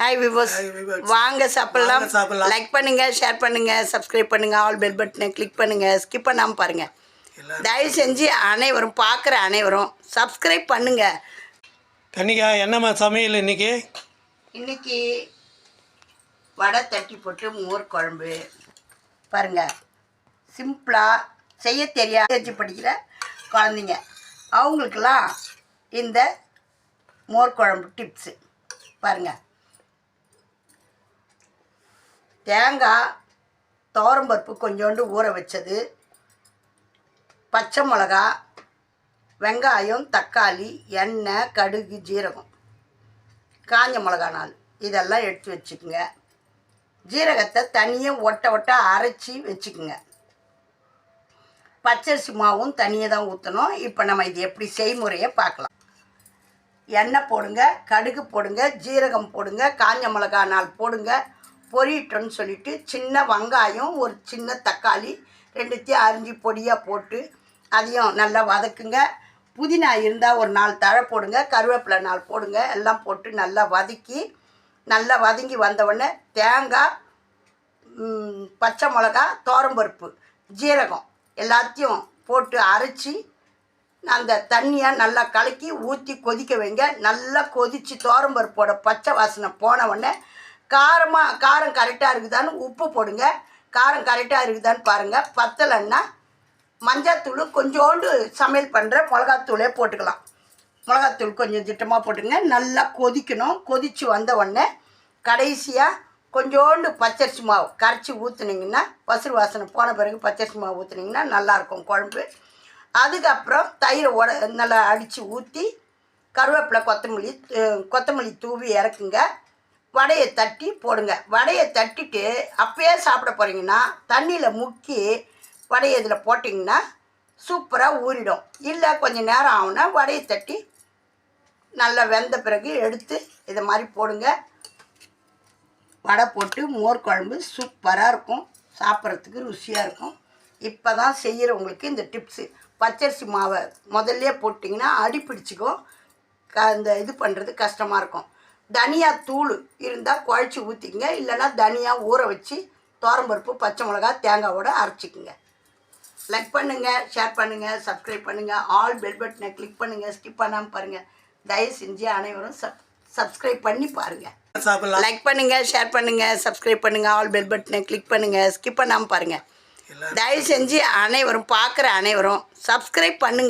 Hi விவோஸ். வாங்க சாப்பிடலாம். Like பண்ணுங்க ஷேர் பண்ணுங்க சப்ஸ்கிரைப் பண்ணுங்க ஆல் பெல் பட்டனை கிளிக் பண்ணுங்க. ஸ்கிப் பண்ணாம பாருங்க. தயவு செஞ்சு அனைவரும் பார்க்குற அனைவரும் சப்ஸ்கிரைப் பண்ணுங்க. கன்னிகா என்னம்மா சமையல் இன்னைக்கு? இன்னைக்கு வடை தட்டி போட்டு மோர் குழம்பு. பாருங்க. சிம்பிளாக செய்ய தெரியாது படிக்கிற குழந்தைங்க. அவங்களுக்கெல்லாம் இந்த மோர் குழம்பு டிப்ஸு பாருங்க. தேங்காய் துவரம்பருப்பு கொஞ்சோண்டு ஊற வச்சது. பச்சை மிளகா வெங்காயம் தக்காளி எண்ணெய் கடுகு ஜீரகம். காஞ்ச மிளகா நாள் இதெல்லாம் எடுத்து வச்சுக்கோங்க. ஜீரகத்தை தனியாக ஒட்ட ஒட்ட அரைச்சி வச்சுக்குங்க. பச்சரிசி மாவும் தனியாக தான் ஊற்றணும் இப்போ நம்ம இது எப்படி செய்முறையை பார்க்கலாம். எண்ணெய் போடுங்க கடுகு போடுங்க ஜீரகம் போடுங்க காஞ்ச மிளகா நாள் போடுங்க. பொரியட்டோன்னு சொல்லிட்டு சின்ன வெங்காயம் ஒரு சின்ன தக்காளி ரெண்டுத்தையும் அரிஞ்சு பொடியாக போட்டு அதையும் நல்லா வதக்குங்க. புதினா இருந்தால் ஒரு நாலு தழை போடுங்க கருவேப்பிலை நாலு போடுங்க எல்லாம் போட்டு நல்லா வதக்கி நல்லா வதங்கி வந்தவுடனே தேங்காய் பச்சை மிளகா தோரம்பருப்பு ஜீரகம் எல்லாத்தையும் போட்டு அரைச்சி அந்த தண்ணியை நல்லா கலக்கி ஊற்றி கொதிக்க வைங்க. நல்லா கொதித்து தோரம்பருப்போட பச்சை வாசனை போன உடனே காரமாக காரம் கரெக்டாக இருக்குதான்னு உப்பு போடுங்க. காரம் கரெக்டாக இருக்குதான்னு பாருங்கள் பத்தலைன்னா மஞ்சத்தூள் கொஞ்சோண்டு சமையல் பண்ணுற மிளகாத்தூளே போட்டுக்கலாம். மிளகாத்தூள் கொஞ்சம் திட்டமாக போட்டுங்க. நல்லா கொதிக்கணும். கொதித்து வந்த உடனே கடைசியாக கொஞ்சோண்டு பச்சரிசி மாவு கரைச்சி ஊற்றுனீங்கன்னா பசுறு வாசனை போன பிறகு பச்சரிசி மாவு ஊற்றுனீங்கன்னா நல்லாயிருக்கும் குழம்பு. அதுக்கப்புறம் தயிரை உட நல்லா அடித்து ஊற்றி கருவேப்பிலை கொத்தமல்லி கொத்தமல்லி தூவி இறக்குங்க. வடையை தட்டி போடுங்க. வடையை தட்டிட்டு அப்பயே சாப்பிட போகிறீங்கன்னா தண்ணியில் முக்கி வடையை இதில் போட்டிங்கன்னா சூப்பராக ஊறிடும். இல்லை கொஞ்சம் நேரம் ஆகுனா வடையை தட்டி நல்லா வெந்த பிறகு எடுத்து இதை மாதிரி போடுங்க. வடை போட்டு மோர் குழம்பு சூப்பராக இருக்கும். சாப்பிட்றதுக்கு ருசியாக இருக்கும். இப்போ தான் செய்கிறவங்களுக்கு இந்த டிப்ஸு. பச்சரிசி மாவை முதல்ல போட்டிங்கன்னா அடி பிடிச்சிக்கும். க இந்த இது பண்ணுறது கஷ்டமாக இருக்கும். தனியா தூள் இருந்தால் குழச்சி ஊற்றிக்கங்க இல்லைன்னா தனியா ஊற வச்சு தோரம்பருப்பு பச்சை மிளகா தேங்காவோட அரைச்சிக்குங்க. லைக் பண்ணுங்கள் ஷேர் பண்ணுங்கள் சப்ஸ்கிரைப் பண்ணுங்கள் ஆல் பெல் பட்டனை கிளிக் பண்ணுங்கள் ஸ்கிப் பண்ணாமல் பாருங்கள் தயவு செஞ்சு அனைவரும் சப் சப்ஸ்கிரைப் பண்ணி பாருங்கள் லைக் பண்ணுங்க ஷேர் பண்ணுங்க சப்ஸ்கிரைப் பண்ணுங்க ஆல் பெல் பட்டனை கிளிக் பண்ணுங்க ஸ்கிப் பண்ணாமல் பாருங்க. எல்லாரும் தயவு செஞ்சு அனைவரும் பார்க்குற அனைவரும் சப்ஸ்கிரைப் பண்ணுங்க.